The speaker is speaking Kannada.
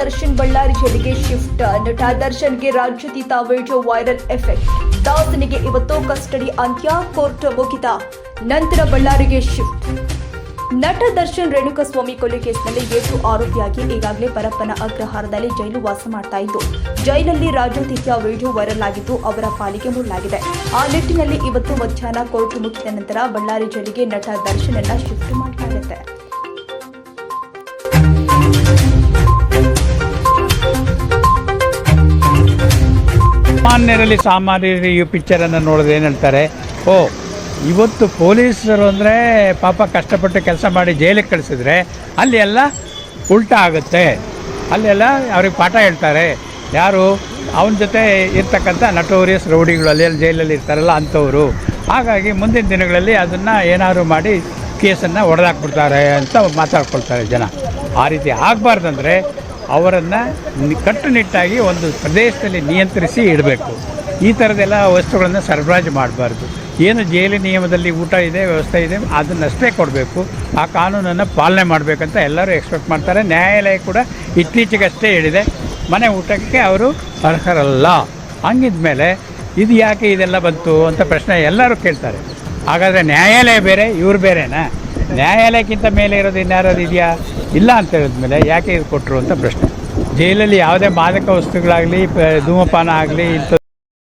ದರ್ಶನ್ ಬಳ್ಳಾರಿ ಜಿಲ್ಲೆಗೆ ಶಿಫ್ಟ್ ನಟ ದರ್ಶನ್ಗೆ ರಾಜ್ಯತೀತ ವಿಡಿಯೋ ವೈರಲ್ ಎಫೆಕ್ಟ್. ದಾಸನಿಗೆ ಇವತ್ತು ಕಸ್ಟಡಿ, ಅಂತ್ಯ ಕೋರ್ಟ್ ಮುಗಿದ ನಂತರ ಬಳ್ಳಾರಿಗೆ ಶಿಫ್ಟ್. ನಟ ದರ್ಶನ್ ರೇಣುಕಸ್ವಾಮಿ ಕೊಲೆ ಕೇಸ್ನಲ್ಲಿ ಏಟು ಆರೋಪಿಯಾಗಿ ಈಗಾಗಲೇ ಪರಪ್ಪನ ಅಗ್ರಹಾರದಲ್ಲಿ ಜೈಲು ವಾಸ ಮಾಡ್ತಾ ಇದ್ದು, ಜೈಲಲ್ಲಿ ರಾಜ್ಯಾತಿಥ್ಯ ವಿಡಿಯೋ ವೈರಲ್ ಆಗಿದ್ದು ಅವರ ಪಾಲಿಗೆ ಮುಳ್ಳಾಗಿದೆ. ಆ ನಿಟ್ಟಿನಲ್ಲಿ ಇವತ್ತು ಮಧ್ಯಾಹ್ನ ಕೋರ್ಟ್ ಮುಗಿದ ನಂತರ ಬಳ್ಳಾರಿ ಜೈಲಿಗೆ ನಟ ದರ್ಶನ್ ಅನ್ನ ಶಿಫ್ಟ್ ಮಾಡಲಾಗುತ್ತೆ ಸಾಮಾನ್ಯರಲ್ಲಿ ಸಾಮಾನ್ಯರು ಈ ಪಿಕ್ಚರನ್ನು ನೋಡಿದ್ರೆ ಏನು ಹೇಳ್ತಾರೆ? ಓ, ಇವತ್ತು ಪೊಲೀಸರು ಅಂದರೆ ಪಾಪ ಕಷ್ಟಪಟ್ಟು ಕೆಲಸ ಮಾಡಿ ಜೈಲಿಗೆ ಕಳಿಸಿದ್ರೆ ಅಲ್ಲಿ ಎಲ್ಲ ಉಲ್ಟಾ ಆಗುತ್ತೆ. ಅಲ್ಲೆಲ್ಲ ಅವ್ರಿಗೆ ಪಾಠ ಹೇಳ್ತಾರೆ. ಯಾರು? ಅವನ ಜೊತೆ ಇರ್ತಕ್ಕಂಥ ನಟೋರಿಯಸ್ ರೌಡಿಗಳು ಅಲ್ಲಿ ಜೈಲಲ್ಲಿ ಇರ್ತಾರಲ್ಲ ಅಂಥವರು. ಹಾಗಾಗಿ ಮುಂದಿನ ದಿನಗಳಲ್ಲಿ ಅದನ್ನು ಏನಾದರೂ ಮಾಡಿ ಕೇಸನ್ನು ಹೊಡೆದಾಕ್ಬಿಡ್ತಾರೆ ಅಂತ ಮಾತಾಡ್ಕೊಳ್ತಾರೆ ಜನ. ಆ ರೀತಿ ಆಗಬಾರ್ದಂದ್ರೆ ಅವರನ್ನು ಕಟ್ಟುನಿಟ್ಟಾಗಿ ಒಂದು ಪ್ರದೇಶದಲ್ಲಿ ನಿಯಂತ್ರಿಸಿ ಇಡಬೇಕು. ಈ ಥರದ್ದೆಲ್ಲ ವಸ್ತುಗಳನ್ನು ಸರಬರಾಜು ಮಾಡಬಾರ್ದು. ಏನು ಜೈಲು ನಿಯಮದಲ್ಲಿ ಊಟ ಇದೆ, ವ್ಯವಸ್ಥೆ ಇದೆ, ಅದನ್ನಷ್ಟೇ ಕೊಡಬೇಕು. ಆ ಕಾನೂನನ್ನು ಪಾಲನೆ ಮಾಡಬೇಕಂತ ಎಲ್ಲರೂ ಎಕ್ಸ್ಪೆಕ್ಟ್ ಮಾಡ್ತಾರೆ. ನ್ಯಾಯಾಲಯ ಕೂಡ ಇತ್ತೀಚೆಗಷ್ಟೇ ಹೇಳಿದೆ. ಮನೆ ಊಟಕ್ಕೆ ಅವರು ಅರ್ಹರಲ್ಲ. ಹಂಗಿದ್ಮೇಲೆ, ಇದು ಯಾಕೆ ಇದೆಲ್ಲ ಬಂತು ಅಂತ ಪ್ರಶ್ನೆ ಎಲ್ಲರೂ ಕೇಳ್ತಾರೆ. ಹಾಗಾದರೆ ನ್ಯಾಯಾಲಯ ಬೇರೆ, ಇವ್ರು ಬೇರೆನಾ? ನ್ಯಾಯಾಲಯಕ್ಕಿಂತ ಮೇಲೆ ಇರೋದು ಇನ್ಯಾರೋದು ಇದೆಯಾ? ಇಲ್ಲ ಅಂತ ಹೇಳಿದ್ಮೇಲೆ ಯಾಕೆ ಇದು ಕೊಟ್ಟರು ಅಂತ ಪ್ರಶ್ನೆ. ಜೈಲಲ್ಲಿ ಯಾವುದೇ ಮಾದಕ ವಸ್ತುಗಳಾಗಲಿ ಧೂಮಪಾನ ಆಗಲಿ ಇಂಥ